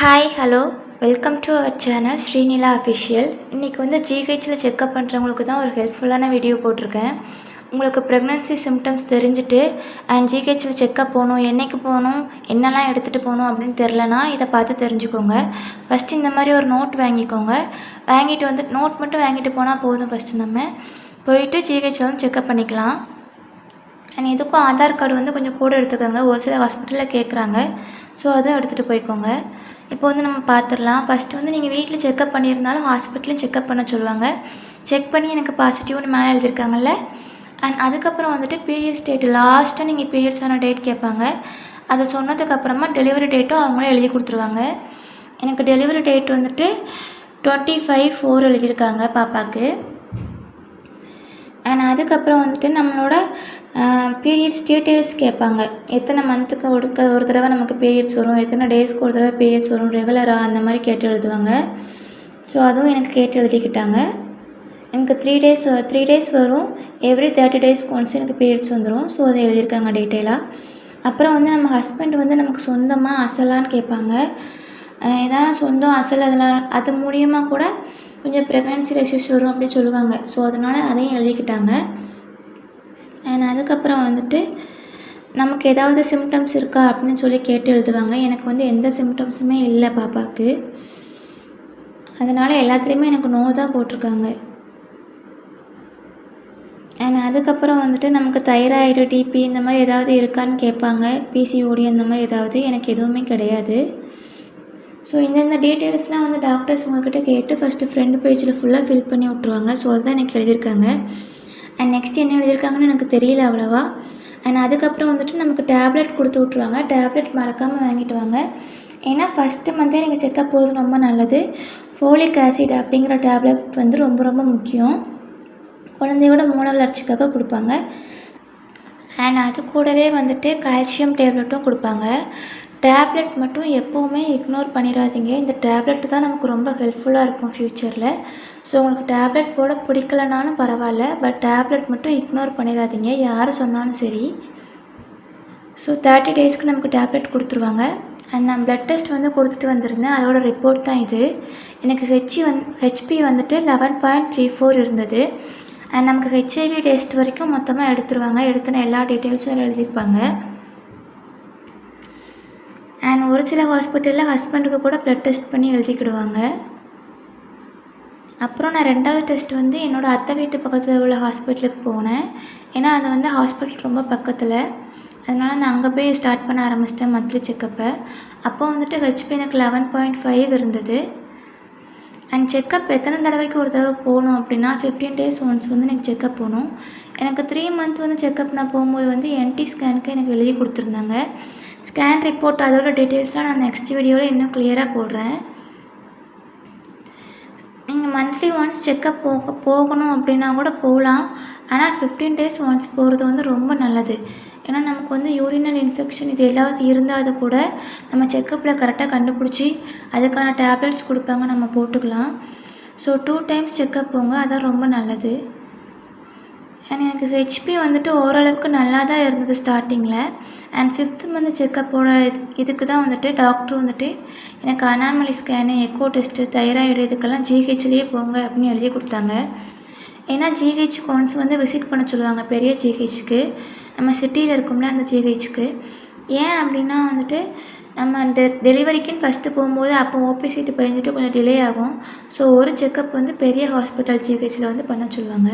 Hi hello welcome to our channel Srinila official இன்றைக்கி வந்து ஜிஹெச்சில் செக்கப் பண்ணுறவங்களுக்கு தான் ஒரு ஹெல்ப்ஃபுல்லான வீடியோ போட்டிருக்கேன். உங்களுக்கு ப்ரெக்னன்சி சிம்டம்ஸ் தெரிஞ்சுட்டு அண்ட் ஜிஹெச்சில் செக்கப் போகணும் என்னைக்கு போகணும் என்னெல்லாம் எடுத்துகிட்டு போகணும் அப்படின்னு தெரிலனா இதை பார்த்து தெரிஞ்சுக்கோங்க. ஃபஸ்ட்டு இந்த மாதிரி ஒரு நோட் வாங்கிக்கோங்க. வாங்கிட்டு வந்து நோட் மட்டும் வாங்கிட்டு போனால் போதும் ஃபஸ்ட்டு நம்ம. போயிட்டு ஜிஹெச்சில் வந்து செக்கப் பண்ணிக்கலாம். அண்ட் எதுக்கும் ஆதார் கார்டு வந்து கொஞ்சம் கூட எடுத்துக்கோங்க. ஒரு சில ஹாஸ்பிட்டலில் கேட்குறாங்க ஸோ அதுவும் எடுத்துகிட்டு போய்க்கோங்க. இப்போ வந்து நம்ம பார்த்துடலாம் ஃபஸ்ட்டு வந்து நீங்கள் வீட்டில் செக்கப் பண்ணியிருந்தாலும் ஹாஸ்பிட்டலையும் செக்கப் பண்ண சொல்லுவாங்க. செக் பண்ணி எனக்கு பாசிட்டிவ்னு மேலே எழுதியிருக்காங்கல்ல? அண்ட் அதுக்கப்புறம் வந்துட்டு பீரியட்ஸ் டேட் லாஸ்ட்டாக நீங்கள் பீரியட்ஸான டேட் கேட்பாங்க. அதை சொன்னதுக்கப்புறமா டெலிவரி டேட்டும் அவங்களே எழுதி கொடுத்துருவாங்க. எனக்கு டெலிவரி டேட் வந்துட்டு டுவெண்ட்டி ஃபைவ் ஃபோர் எழுதியிருக்காங்க பாப்பாவுக்கு. அண்ட் அதுக்கப்புறம் வந்துட்டு நம்மளோட பீரியட்ஸ் டீட்டெயில்ஸ் கேட்பாங்க. எத்தனை மந்த்துக்கு ஒரு ஒரு தடவை நமக்கு பீரியட்ஸ் வரும் எத்தனை டேஸ்க்கு ஒரு தடவை பீரியட்ஸ் வரும் ரெகுலராக அந்த மாதிரி கேட்டு எழுதுவாங்க. ஸோ அதுவும் எனக்கு கேட்டு எழுதிக்கிட்டாங்க. எனக்கு த்ரீ டேஸ் த்ரீ டேஸ் வரும். எவ்ரி தேர்ட்டி டேஸ்க்கு ஒன்ஸ் எனக்கு பீரியட்ஸ் வந்துடும் ஸோ அதை எழுதியிருக்காங்க டீட்டெயிலாக அப்புறம் வந்து நம்ம ஹஸ்பண்ட் வந்து நமக்கு சொந்தமாக அசலான்னு கேட்பாங்க. ஏதாவது சொந்தம் அசல் அதெல்லாம் அது மூலியமாக கூட கொஞ்சம் ப்ரெக்னென்சி இஷ்யூஸ் வரும் அப்படி சொல்லுவாங்க. ஸோ அதனால் அதையும் எழுதிக்கிட்டாங்க. அண்ட் அதுக்கப்புறம் வந்துட்டு நமக்கு ஏதாவது சிம்டம்ஸ் இருக்கா அப்படின்னு சொல்லி கேட்டு எழுதுவாங்க. எனக்கு வந்து எந்த சிம்டம்ஸுமே இல்லை பாப்பாவுக்கு. அதனால் எல்லாத்துலேயுமே எனக்கு நோ தான் போட்டிருக்காங்க. அண்ட் அதுக்கப்புறம் வந்துட்டு நமக்கு தைராய்டு டிபி இந்த மாதிரி ஏதாவது இருக்கான்னு கேட்பாங்க. பிசிஓடி அந்த மாதிரி ஏதாவது எனக்கு எதுவுமே கிடையாது. ஸோ இந்தந்த டீட்டெயில்ஸ்லாம் வந்து டாக்டர்ஸ் உங்கள்கிட்ட கேட்டு ஃபஸ்ட்டு ஃப்ரெண்டு பேஜில் ஃபுல்லாக ஃபில் பண்ணி விட்ருவாங்க ஸோ அதுதான் எனக்கு எழுதியிருக்காங்க. அண்ட் நெக்ஸ்ட் என்ன எழுதியிருக்காங்கன்னு எனக்கு தெரியல அவ்வளோவா. அண்ட் அதுக்கப்புறம் வந்துட்டு நமக்கு டேப்லெட் கொடுத்து விட்ருவாங்க டேப்லெட் மறக்காமல் வாங்கிட்டு வாங்க. ஏன்னா ஃபஸ்ட்டு மந்தே நீங்கள் செக்கப் போகிறது ரொம்ப நல்லது. ஃபோலிக் ஆசிட் அப்படிங்கிற டேப்லெட் வந்து ரொம்ப ரொம்ப முக்கியம். குழந்தையோட மூல வளர்ச்சிக்காக கொடுப்பாங்க. அண்ட் அது கூடவே வந்துட்டு கால்சியம் டேப்லெட்டும் கொடுப்பாங்க. டேப்லெட் மட்டும் எப்போவுமே இக்னோர் பண்ணிடாதீங்க இந்த டேப்லெட் தான் நமக்கு ரொம்ப ஹெல்ப்ஃபுல்லாக இருக்கும் ஃப்யூச்சரில் ஸோ உங்களுக்கு டேப்லெட் போட பிடிக்கலனாலும் பரவாயில்ல பட் டேப்லெட் மட்டும் இக்னோர் பண்ணிடாதீங்க யார் சொன்னாலும் சரி. ஸோ தேர்ட்டி டேஸ்க்கு நமக்கு டேப்லெட் கொடுத்துருவாங்க. அண்ட் நான் ப்ளட் டெஸ்ட் வந்து கொடுத்துட்டு வந்திருந்தேன். அதோட ரிப்போர்ட் தான் இது. எனக்கு ஹெச்சி வந் ஹெச்பி வந்துட்டு லெவன் பாயிண்ட் த்ரீ ஃபோர் இருந்தது. அண்ட் நமக்கு ஹெச்ஐவி டெஸ்ட் வரைக்கும் மொத்தமாக எடுத்துருவாங்க. எடுத்துன எல்லா டீட்டெயில்ஸும் எழுதியிருப்பாங்க. அண்ட் ஒரு சில ஹாஸ்பிட்டலில் ஹஸ்பண்டுக்கு கூட ப்ளட் டெஸ்ட் பண்ணி எழுதிக்கிடுவாங்க. அப்புறம் நான் ரெண்டாவது டெஸ்ட் வந்து என்னோடய அத்தை வீட்டு பக்கத்தில் உள்ள ஹாஸ்பிட்டலுக்கு போனேன். ஏன்னா அது வந்து ஹாஸ்பிட்டல் ரொம்ப பக்கத்தில். அதனால் நான் அங்கே போய் ஸ்டார்ட் பண்ண ஆரம்பிச்சிட்டேன் மந்த்லி செக்கப்பை அப்போ வந்துட்டு ஹெச்பி எனக்கு லெவன் பாயிண்ட் ஃபைவ் இருந்தது. அண்ட் செக்கப் எத்தனை தடவைக்கு ஒரு தடவை போகணும் அப்படின்னா ஃபிஃப்டீன் டேஸ் ஒன்ஸ் வந்து எனக்கு செக்கப் போகணும். எனக்கு த்ரீ மந்த் வந்து செக்கப் நான் போகும்போது வந்து என்டி ஸ்கேனுக்கு எனக்கு எழுதி கொடுத்துருந்தாங்க. ஸ்கேன் ரிப்போர்ட் அதோட டீட்டெயில்ஸ்லாம் நான் நெக்ஸ்ட் வீடியோவில் இன்னும் கிளியராக போடுறேன். நீங்கள் மந்த்லி ஒன்ஸ் செக்கப் போக போகணும் அப்படின்னா கூட போகலாம். ஆனால் ஃபிஃப்டீன் டேஸ் ஒன்ஸ் போகிறது வந்து ரொம்ப நல்லது. ஏன்னா நமக்கு வந்து யூரினல் இன்ஃபெக்ஷன் இது எல்லாம் இருந்தால் கூட நம்ம செக்கப்பில் கரெக்டாக கண்டுபிடிச்சி அதுக்கான டேப்லெட்ஸ் கொடுப்பாங்க நம்ம போட்டுக்கலாம். ஸோ டூ டைம்ஸ் செக்கப் போங்க அதான் ரொம்ப நல்லது. அண்ட் எனக்கு ஹெச்பி வந்துட்டு ஓரளவுக்கு நல்லா தான் இருந்தது ஸ்டார்டிங்கில் அண்ட் ஃபிஃப்த் மந்த் செக்கப்போட இது இதுக்கு தான் வந்துட்டு டாக்டர் வந்துட்டு எனக்கு anomaly scan echo test thyroid இதுக்கெல்லாம் ஜிஹெச்லேயே போங்க அப்படின்னு எழுதி கொடுத்தாங்க. ஏன்னா ஜிஹெச் கோன்ஸ் வந்து விசிட் பண்ண சொல்லுவாங்க பெரிய ஜிஹெச்சுக்கு நம்ம சிட்டியில் இருக்கோம்ல அந்த ஜிஹெச்சுக்கு ஏன் அப்படின்னா வந்துட்டு நம்ம டெ டெலிவரிக்குன்னு ஃபஸ்ட்டு போகும்போது அப்போ ஓபி சீட்டு பதிஞ்சிட்டு கொஞ்சம் டிலே ஆகும். ஸோ ஒரு செக்கப் வந்து பெரிய ஹாஸ்பிட்டல் ஜிஹெச்சில் வந்து பண்ண சொல்லுவாங்க.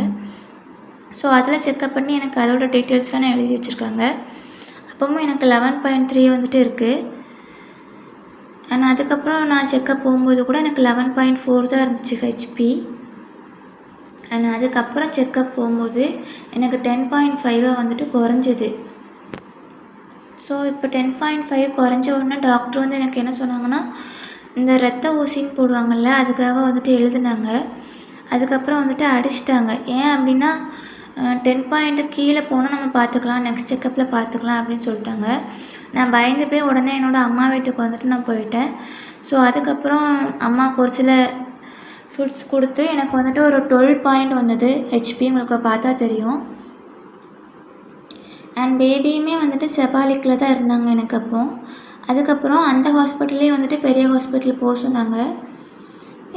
ஸோ அதில் செக்கப் பண்ணி எனக்கு அதோட டீட்டெயில்ஸ்லாம் நான் எழுதி வச்சுருக்காங்க. அப்பவும் எனக்கு லெவன் பாயிண்ட் த்ரீ வந்துட்டு இருக்குது அண்ட் அதுக்கப்புறம் நான் செக்கப் போகும்போது கூட எனக்கு லெவன் பாயிண்ட் ஃபோர் தான் இருந்துச்சு ஹெச்பி அண்ட் அதுக்கப்புறம் செக்கப் போகும்போது எனக்கு டென் பாயிண்ட் ஃபைவாக வந்துட்டு குறைஞ்சிது. ஸோ இப்போ டென் பாயிண்ட் ஃபைவ் குறைஞ்ச உடனே டாக்டர் வந்து எனக்கு என்ன சொன்னாங்கன்னா இந்த ரத்த ஊசின்னு போடுவாங்கள்ல அதுக்காக வந்துட்டு எழுதுனாங்க. அதுக்கப்புறம் வந்துட்டு அடிச்சிட்டாங்க. ஏன் அப்படின்னா டென் பாயிண்ட்டு கீழே போனால் நம்ம பார்த்துக்கலாம் நெக்ஸ்ட் செக்கப்பில் பார்த்துக்கலாம் அப்படின்னு சொல்லிட்டாங்க. நான் பயந்து போய் உடனே என்னோடய அம்மா வீட்டுக்கு வந்துட்டு நான் போயிட்டேன். ஸோ அதுக்கப்புறம் அம்மாவுக்கு ஒரு சில ஃபுட்ஸ் கொடுத்து எனக்கு வந்துட்டு ஒரு டுவெல் பாயிண்ட் வந்தது. ஹெச்பி உங்களுக்கு பார்த்தா தெரியும். அண்ட் பேபியுமே வந்துட்டு செபாலிக்கில் தான் இருந்தாங்க எனக்கு அப்போது அதுக்கப்புறம் அந்த ஹாஸ்பிட்டல்லே வந்துட்டு பெரிய ஹாஸ்பிட்டல் போக சொன்னாங்க.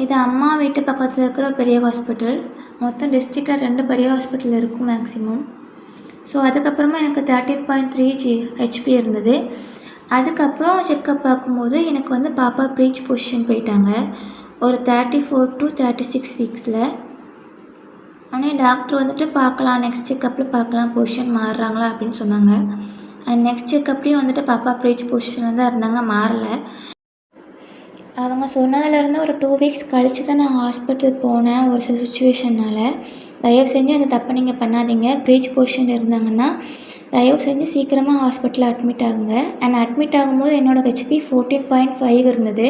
இது அம்மா வீட்டு பக்கத்தில் இருக்கிற பெரிய ஹாஸ்பிட்டல் மொத்தம் டிஸ்ட்ரிக்டில் ரெண்டு பெரிய ஹாஸ்பிட்டல் இருக்கும் மேக்ஸிமம் ஸோ அதுக்கப்புறமா எனக்கு thirteen point three G HB இருந்தது. அதுக்கப்புறம் செக்கப் பார்க்கும்போது எனக்கு வந்து பாப்பா ப்ரீச் பொசிஷன் போயிட்டாங்க. ஒரு thirty four to thirty six வீக்ஸில் ஆனால் டாக்டர் வந்துட்டு பார்க்கலாம் நெக்ஸ்ட் செக்கப்பில் பார்க்கலாம் பொசிஷன் மாறுறாங்களா அப்படின்னு சொன்னாங்க. அண்ட் நெக்ஸ்ட் செக்கப்லேயும் வந்துட்டு பாப்பா ப்ரீச் பொசிஷனில் தான் இருந்தாங்க மாறலை. அவங்க சொன்னதுலேருந்து ஒரு டூ வீக்ஸ் கழித்து தான் நான் ஹாஸ்பிட்டல் போனேன் ஒரு சில சுச்சுவேஷனால் தயவு செஞ்சு அந்த தப்பை நீங்கள் பண்ணாதீங்க. ப்ரீச் பொசிஷன் இருந்தாங்கன்னா தயவு செஞ்சு சீக்கிரமாக ஹாஸ்பிட்டலில் அட்மிட் ஆகுங்க. அண்ட் அட்மிட் ஆகும்போது என்னோடய ஹெச்பி ஃபோர்டீன் பாயிண்ட் ஃபைவ் இருந்தது.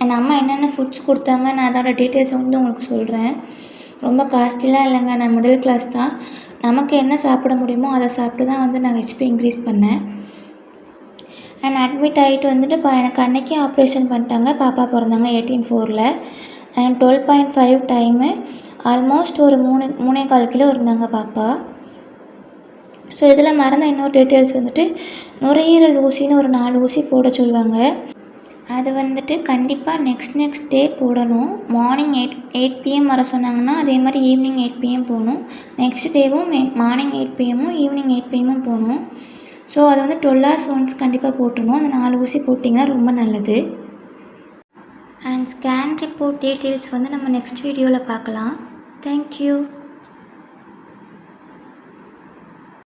அண்ட் அம்மா என்னென்ன ஃபுட்ஸ் கொடுத்தாங்க நான் அதோட டீட்டெயில்ஸ் வந்து உங்களுக்கு சொல்கிறேன் ரொம்ப காஸ்ட்லிலாம் இல்லைங்க. நான் மிடில் கிளாஸ் தான். நமக்கு என்ன சாப்பிட முடியுமோ அதை சாப்பிட்டு தான் வந்து நான் ஹெச்பி இன்க்ரீஸ் பண்ணேன். அண்ட் அட்மிட் ஆகிட்டு வந்துட்டு இப்போ எனக்கு அன்னைக்கே ஆப்ரேஷன் பண்ணிட்டாங்க. பாப்பா பிறந்தாங்க எயிட்டீன் ஃபோரில் and twelve point five time almost ஒரு மூணு மூணே கால் கிலோ இருந்தாங்க பாப்பா. ஸோ இதில் மறந்த இன்னொரு டீட்டெயில்ஸ் வந்துட்டு நுரையீரல் ஊசின்னு ஒரு நாலு ஊசி போட சொல்லுவாங்க. அது வந்துட்டு கண்டிப்பாக நெக்ஸ்ட் நெக்ஸ்ட் டே போடணும். மார்னிங் எயிட் எயிட் பிஎம் வர சொன்னாங்கன்னா அதே மாதிரி ஈவினிங் எயிட் பிஎம் போகணும். நெக்ஸ்ட் டேவும் மார்னிங் எயிட் பிஎம்மும் ஈவினிங் எயிட் பிஎம்மும் போகணும். ஸோ அது வந்து டுவெல் ஹவர்ஸ் ஒன்ஸ் கண்டிப்பாக போட்டுணும் அந்த நாலு ஊசி போட்டிங்கன்னா ரொம்ப நல்லது. அண்ட் ஸ்கேன் ரிப்போர்ட் டீட்டெயில்ஸ் வந்து நம்ம நெக்ஸ்ட் வீடியோவில் பார்க்கலாம். தேங்க்யூ